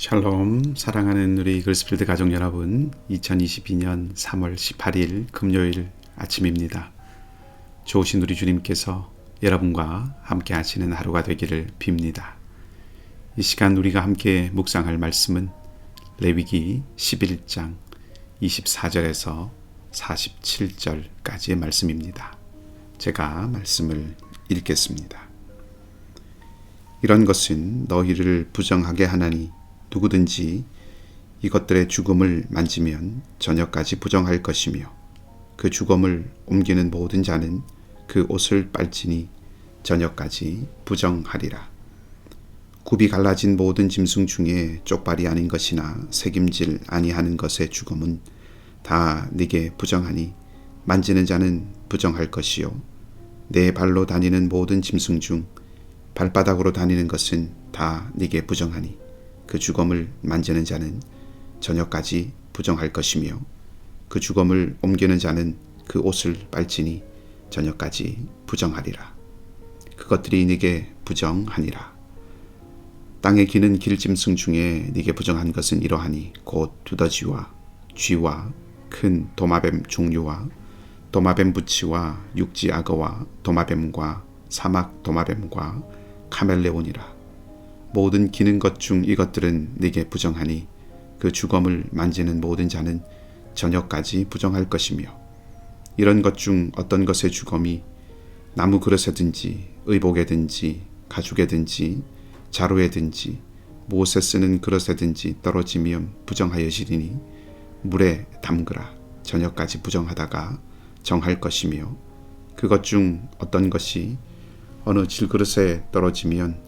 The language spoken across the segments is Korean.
샬롬 사랑하는 우리 글스필드 가족 여러분 2022년 3월 18일 금요일 아침입니다. 좋으신 우리 주님께서 여러분과 함께 하시는 하루가 되기를 빕니다. 이 시간 우리가 함께 묵상할 말씀은 레위기 11장 24절에서 47절까지의 말씀입니다. 제가 말씀을 읽겠습니다. 이런 것은 너희를 부정하게 하나니 누구든지 이것들의 죽음을 만지면 저녁까지 부정할 것이며 그 죽음을 옮기는 모든 자는 그 옷을 빨지니 저녁까지 부정하리라. 굽이 갈라진 모든 짐승 중에 쪽발이 아닌 것이나 새김질 아니하는 것의 죽음은 다 네게 부정하니 만지는 자는 부정할 것이요 내 발로 다니는 모든 짐승 중 발바닥으로 다니는 것은 다 네게 부정하니 그 주검을 만지는 자는 저녁까지 부정할 것이며 그 주검을 옮기는 자는 그 옷을 빨지니 저녁까지 부정하리라. 그것들이 네게 부정하니라. 땅에 기는 길짐승 중에 네게 부정한 것은 이러하니 곧 두더지와 쥐와 큰 도마뱀 종류와 도마뱀 부치와 육지 악어와 도마뱀과 사막 도마뱀과 카멜레온이라. 모든 기는 것 중 이것들은 네게 부정하니 그 주검을 만지는 모든 자는 저녁까지 부정할 것이며 이런 것 중 어떤 것의 주검이 나무 그릇에든지 의복에든지 가죽에든지 자루에든지 무엇에 쓰는 그릇에든지 떨어지면 부정하여지리니 물에 담그라. 저녁까지 부정하다가 정할 것이며 그것 중 어떤 것이 어느 질그릇에 떨어지면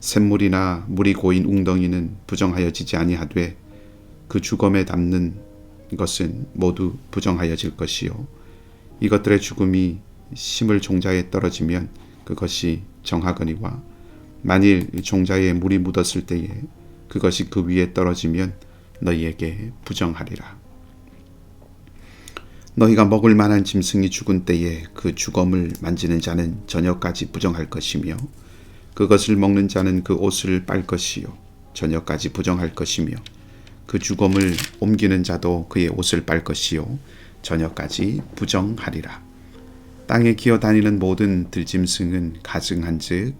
샘물이나 물이 고인 웅덩이는 부정하여지지 아니하되 그 주검에 담는 것은 모두 부정하여질 것이요 이것들의 죽음이 심을 종자에 떨어지면 그것이 정하거니와 만일 종자에 물이 묻었을 때에 그것이 그 위에 떨어지면 너희에게 부정하리라. 너희가 먹을 만한 짐승이 죽은 때에 그 주검을 만지는 자는 저녁까지 부정할 것이며 그것을 먹는 자는 그 옷을 빨 것이요 저녁까지 부정할 것이며 그 주검을 옮기는 자도 그의 옷을 빨 것이요 저녁까지 부정하리라. 땅에 기어 다니는 모든 들짐승은 가증한즉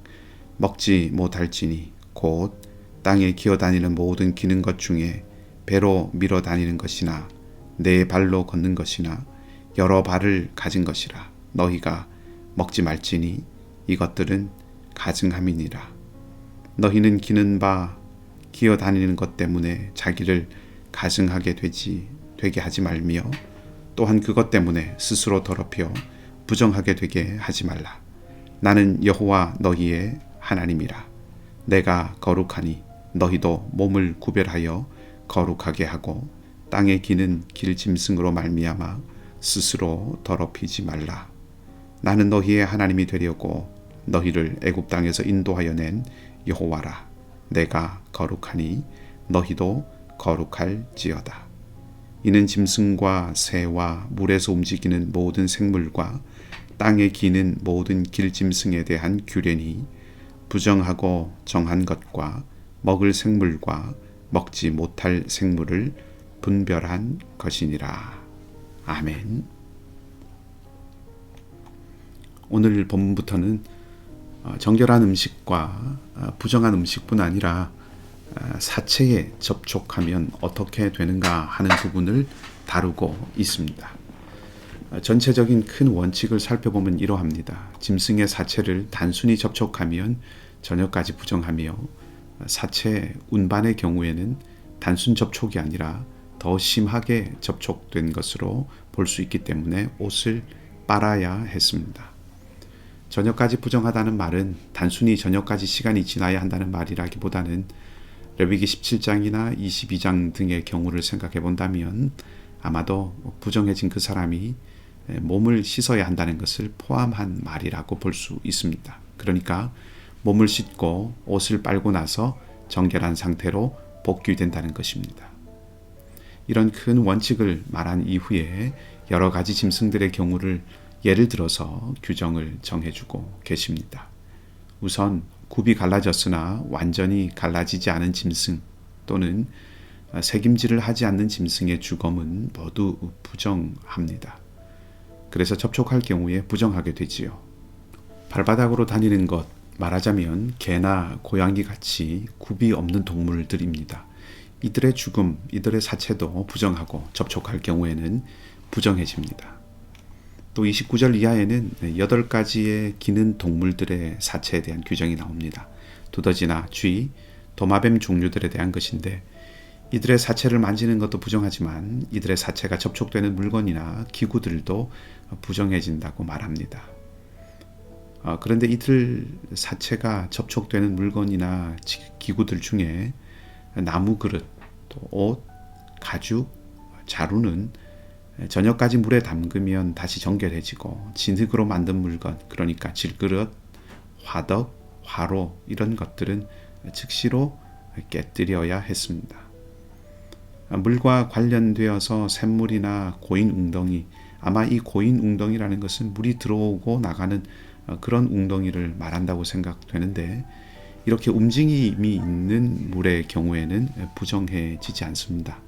먹지 못할지니 곧 땅에 기어 다니는 모든 기는 것 중에 배로 밀어 다니는 것이나 네 발로 걷는 것이나 여러 발을 가진 것이라 너희가 먹지 말지니 이것들은 가증함이니라. 너희는 기는 바 기어 다니는 것 때문에 자기를 가증하게 되지 되게 하지 말며 또한 그것 때문에 스스로 더럽혀 부정하게 되게 하지 말라. 나는 여호와 너희의 하나님이라. 내가 거룩하니 너희도 몸을 구별하여 거룩하게 하고 땅에 기는 길짐승으로 말미암아 스스로 더럽히지 말라. 나는 너희의 하나님이 되려고 너희를 애굽 땅에서 인도하여 낸 여호와라 내가 거룩하니 너희도 거룩할지어다 이는 짐승과 새와 물에서 움직이는 모든 생물과 땅에 기는 모든 길짐승에 대한 규례니 부정하고 정한 것과 먹을 생물과 먹지 못할 생물을 분별한 것이니라. 아멘. 오늘 본문부터는 어, 정결한 음식과 어, 부정한 음식뿐 아니라 어, 사체에 접촉하면 어떻게 되는가 하는 부분을 다루고 있습니다. 전체적인 큰 원칙을 살펴보면 이러합니다. 짐승의 사체를 단순히 접촉하면 저녁까지 부정하며 사체 운반의 경우에는 단순 접촉이 아니라 더 심하게 접촉된 것으로 볼 수 있기 때문에 옷을 빨아야 했습니다. 저녁까지 부정하다는 말은 단순히 저녁까지 시간이 지나야 한다는 말이라기보다는 레위기 17장이나 22장 등의 경우를 생각해 본다면 아마도 부정해진 그 사람이 몸을 씻어야 한다는 것을 포함한 말이라고 볼 수 있습니다. 그러니까 몸을 씻고 옷을 빨고 나서 정결한 상태로 복귀된다는 것입니다. 이런 큰 원칙을 말한 이후에 여러 가지 짐승들의 경우를 예를 들어서 규정을 정해주고 계십니다. 우선 굽이 갈라졌으나 완전히 갈라지지 않은 짐승 또는 색임질을 하지 않는 짐승의 주검은 모두 부정합니다. 그래서 접촉할 경우에 부정하게 되지요. 발바닥으로 다니는 것, 말하자면 개나 고양이 같이 굽이 없는 동물들입니다. 이들의 죽음, 이들의 사체도 부정하고 접촉할 경우에는 부정해집니다. 또 29절 이하에는 8가지의 기는 동물들의 사체에 대한 규정이 나옵니다. 두더지나 쥐, 도마뱀 종류들에 대한 것인데 이들의 사체를 만지는 것도 부정하지만 이들의 사체가 접촉되는 물건이나 기구들도 부정해진다고 말합니다. 어, 그런데 이들 사체가 접촉되는 물건이나 기구들 중에 나무 그릇, 또 옷, 가죽, 자루는 저녁까지 물에 담그면 다시 정결해지고 진흙으로 만든 물건, 그러니까 질그릇, 화덕, 화로 이런 것들은 즉시로 깨뜨려야 했습니다. 물과 관련되어서 샘물이나 고인 웅덩이, 아마 이 고인 웅덩이라는 것은 물이 들어오고 나가는 그런 웅덩이를 말한다고 생각되는데 이렇게 움직임이 있는 물의 경우에는 부정해지지 않습니다.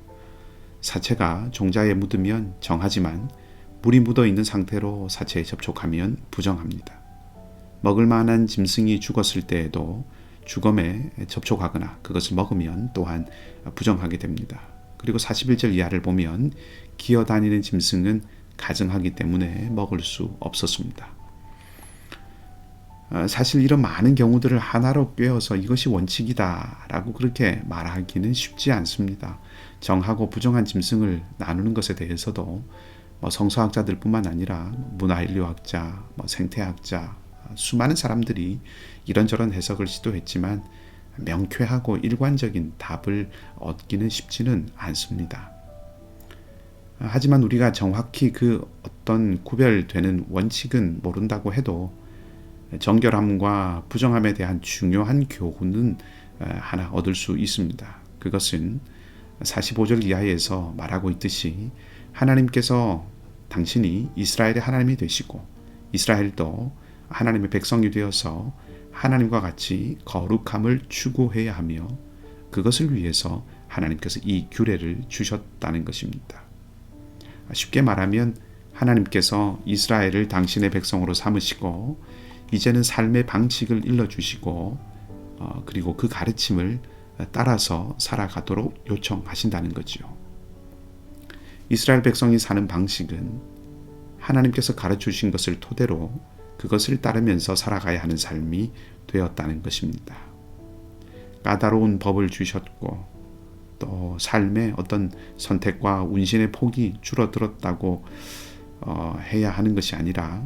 사체가 종자에 묻으면 정하지만 물이 묻어 있는 상태로 사체에 접촉하면 부정합니다. 먹을 만한 짐승이 죽었을 때에도 주검에 접촉하거나 그것을 먹으면 또한 부정하게 됩니다. 그리고 41절 이하를 보면 기어 다니는 짐승은 가증하기 때문에 먹을 수 없었습니다. 어, 사실 이런 많은 경우들을 하나로 꿰어서 이것이 원칙이다라고 그렇게 말하기는 쉽지 않습니다. 정하고 부정한 짐승을 나누는 것에 대해서도 뭐 성서학자들뿐만 아니라 문화인류학자, 뭐 생태학자, 수많은 사람들이 이런저런 해석을 시도했지만 명쾌하고 일관적인 답을 얻기는 쉽지는 않습니다. 하지만 우리가 정확히 그 어떤 구별되는 원칙은 모른다고 해도 정결함과 부정함에 대한 중요한 교훈은 하나 얻을 수 있습니다. 그것은 45절 이하에서 말하고 있듯이 하나님께서 당신이 이스라엘의 하나님이 되시고 이스라엘도 하나님의 백성이 되어서 하나님과 같이 거룩함을 추구해야 하며 그것을 위해서 하나님께서 이 규례를 주셨다는 것입니다. 쉽게 말하면 하나님께서 이스라엘을 당신의 백성으로 삼으시고 이제는 삶의 방식을 일러주시고 어, 그리고 그 가르침을 따라서 살아가도록 요청하신다는 거지요. 이스라엘 백성이 사는 방식은 하나님께서 가르쳐 신 것을 토대로 그것을 따르면서 살아가야 하는 삶이 되었다는 것입니다. 까다로운 법을 주셨고 또 삶의 어떤 선택과 운신의 폭이 줄어들었다고 어, 해야 하는 것이 아니라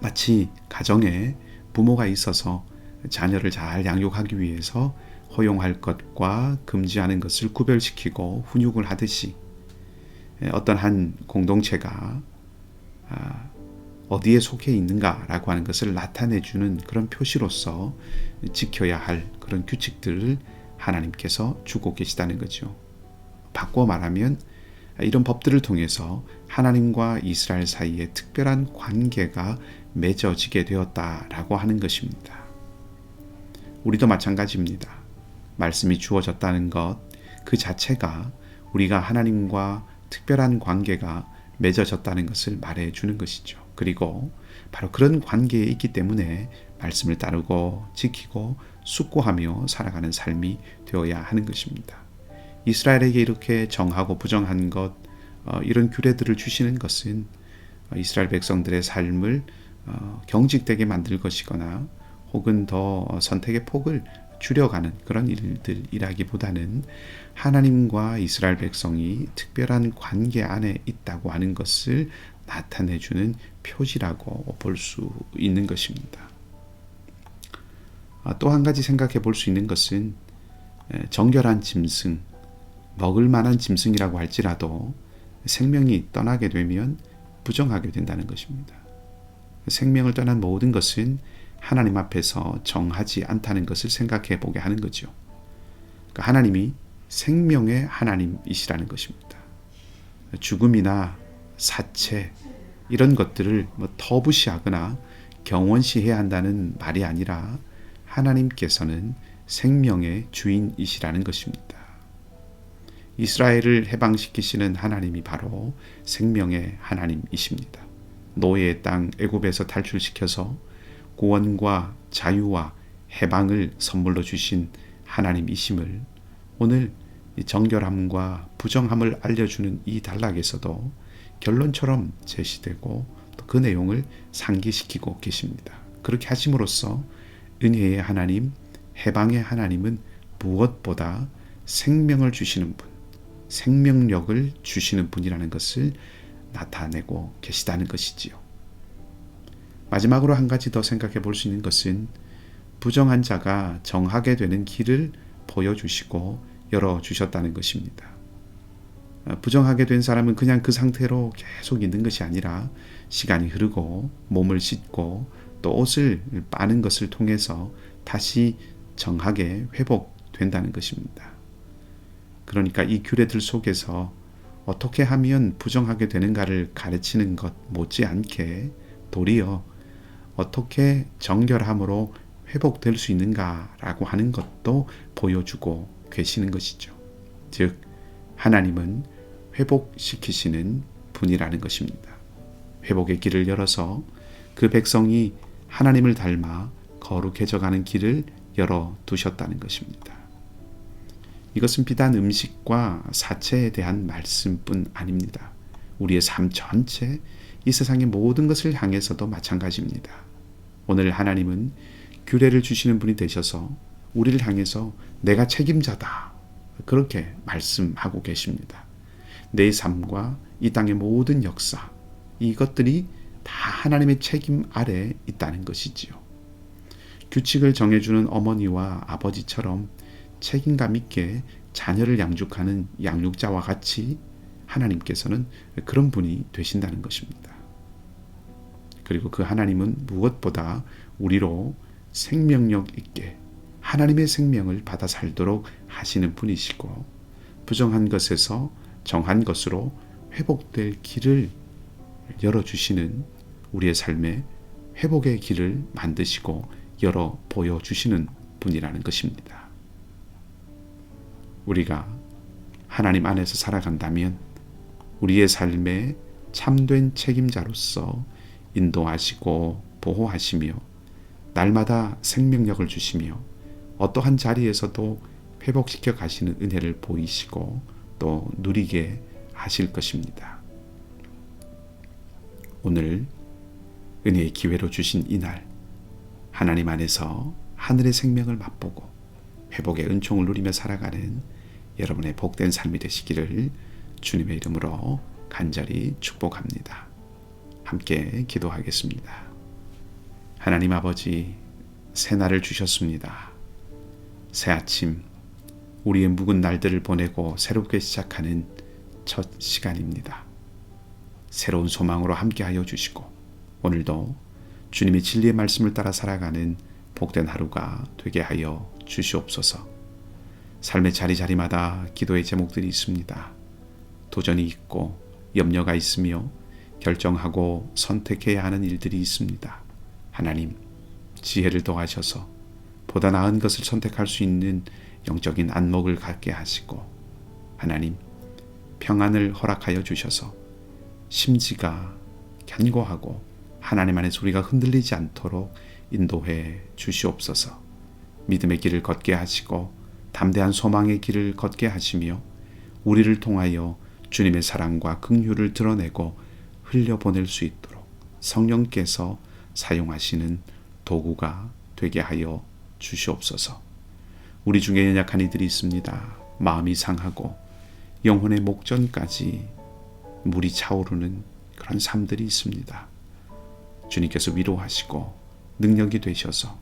마치 가정에 부모가 있어서 자녀를 잘 양육하기 위해서 허용할 것과 금지하는 것을 구별시키고 훈육을 하듯이 어떤 한 공동체가 아, 어디에 속해 있는가라고 하는 것을 나타내주는 그런 표시로서 지켜야 할 그런 규칙들을 하나님께서 주고 계시다는 거죠. 바꿔 말하면 이런 법들을 통해서 하나님과 이스라엘 사이에 특별한 관계가 맺어지게 되었다라고 하는 것입니다. 우리도 마찬가지입니다. 말씀이 주어졌다는 것, 그 자체가 우리가 하나님과 특별한 관계가 맺어졌다는 것을 말해 주는 것이죠. 그리고 바로 그런 관계에 있기 때문에 말씀을 따르고 지키고 숙고하며 살아가는 삶이 되어야 하는 것입니다. 이스라엘에게 이렇게 정하고 부정한 것, 어, 이런 규례들을 주시는 것은 이스라엘 백성들의 삶을 어, 경직되게 만들 것이거나 혹은 더 선택의 폭을 줄여가는 그런 일들이라기보다는 하나님과 이스라엘 백성이 특별한 관계 안에 있다고 하는 것을 나타내주는 표지라고 볼 수 있는 것입니다. 아, 또한 가지 생각해 볼 수 있는 것은 정결한 짐승, 먹을 만한 짐승이라고 할지라도 생명이 떠나게 되면 부정하게 된다는 것입니다. 생명을 떠난 모든 것은 하나님 앞에서 정하지 않다는 것을 생각해 보게 하는 거죠. 그러니까 하나님이 생명의 하나님이시라는 것입니다. 죽음이나 사체 이런 것들을 뭐 터부시하거나 경원시해야 한다는 말이 아니라 하나님께서는 생명의 주인이시라는 것입니다. 이스라엘을 해방시키시는 하나님이 바로 생명의 하나님이십니다. 노예의 땅 애굽에서 탈출시켜서 구원과 자유와 해방을 선물로 주신 하나님이심을 오늘 정결함과 부정함을 알려주는 이 단락에서도 결론처럼 제시되고 그 내용을 상기시키고 계십니다. 그렇게 하심으로써 은혜의 하나님, 해방의 하나님은 무엇보다 생명을 주시는 분, 생명력을 주시는 분이라는 것을 나타내고 계시다는 것이지요. 마지막으로 한 가지 더 생각해 볼 수 있는 것은 부정한 자가 정하게 되는 길을 보여주시고 열어주셨다는 것입니다. 부정하게 된 사람은 그냥 그 상태로 계속 있는 것이 아니라 시간이 흐르고 몸을 씻고 또 옷을 빠는 것을 통해서 다시 정하게 회복된다는 것입니다. 그러니까 이 규례들 속에서 어떻게 하면 부정하게 되는가를 가르치는 것 못지않게 도리어 어떻게 정결함으로 회복될 수 있는가라고 하는 것도 보여주고 계시는 것이죠. 즉, 하나님은 회복시키시는 분이라는 것입니다. 회복의 길을 열어서 그 백성이 하나님을 닮아 거룩해져 가는 길을 열어 두셨다는 것입니다. 이것은 비단 음식과 사체에 대한 말씀뿐 아닙니다. 우리의 삶 전체, 이 세상의 모든 것을 향해서도 마찬가지입니다. 오늘 하나님은 규례를 주시는 분이 되셔서 우리를 향해서 내가 책임자다. 그렇게 말씀하고 계십니다. 내 삶과 이 땅의 모든 역사, 이것들이 다 하나님의 책임 아래 있다는 것이지요. 규칙을 정해주는 어머니와 아버지처럼 책임감 있게 자녀를 양육하는 양육자와 같이 하나님께서는 그런 분이 되신다는 것입니다. 그리고 그 하나님은 무엇보다 우리로 생명력 있게 하나님의 생명을 받아 살도록 하시는 분이시고 부정한 것에서 정한 것으로 회복될 길을 열어주시는 우리의 삶에 회복의 길을 만드시고 열어 보여주시는 분이라는 것입니다. 우리가 하나님 안에서 살아간다면 우리의 삶에 참된 책임자로서 인도하시고 보호하시며 날마다 생명력을 주시며 어떠한 자리에서도 회복시켜 가시는 은혜를 보이시고 또 누리게 하실 것입니다. 오늘 은혜의 기회로 주신 이날 하나님 안에서 하늘의 생명을 맛보고 회복의 은총을 누리며 살아가는 여러분의 복된 삶이 되시기를 주님의 이름으로 간절히 축복합니다. 함께 기도하겠습니다. 하나님 아버지, 새날을 주셨습니다. 새 아침, 우리의 묵은 날들을 보내고 새롭게 시작하는 첫 시간입니다. 새로운 소망으로 함께하여 주시고 오늘도 주님의 진리의 말씀을 따라 살아가는 복된 하루가 되게 하여 주시옵소서. 삶의 자리자리마다 기도의 제목들이 있습니다. 도전이 있고 염려가 있으며 결정하고 선택해야 하는 일들이 있습니다. 하나님, 지혜를 더하셔서 보다 나은 것을 선택할 수 있는 영적인 안목을 갖게 하시고 하나님, 평안을 허락하여 주셔서 심지가 견고하고 하나님 안에서 우리가 흔들리지 않도록 인도해 주시옵소서. 믿음의 길을 걷게 하시고 담대한 소망의 길을 걷게 하시며 우리를 통하여 주님의 사랑과 긍휼을 드러내고 흘려보낼 수 있도록 성령께서 사용하시는 도구가 되게 하여 주시옵소서. 우리 중에 연약한 이들이 있습니다. 마음이 상하고 영혼의 목전까지 물이 차오르는 그런 삶들이 있습니다. 주님께서 위로하시고 능력이 되셔서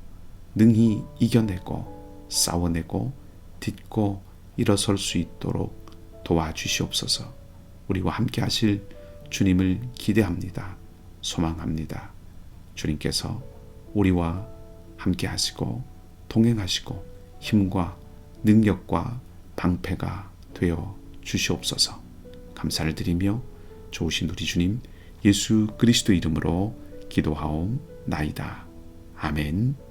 능히 이겨내고 싸워내고 딛고 일어설 수 있도록 도와주시옵소서. 우리와 함께 하실 주님을 기대합니다. 소망합니다. 주님께서 우리와 함께 하시고 동행하시고 힘과 능력과 방패가 되어 주시옵소서. 감사를 드리며 좋으신 우리 주님 예수 그리스도 이름으로 기도하옵나이다. 아멘.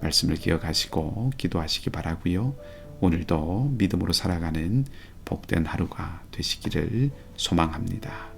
말씀을 기억하시고 기도하시기 바라고요. 오늘도 믿음으로 살아가는 복된 하루가 되시기를 소망합니다.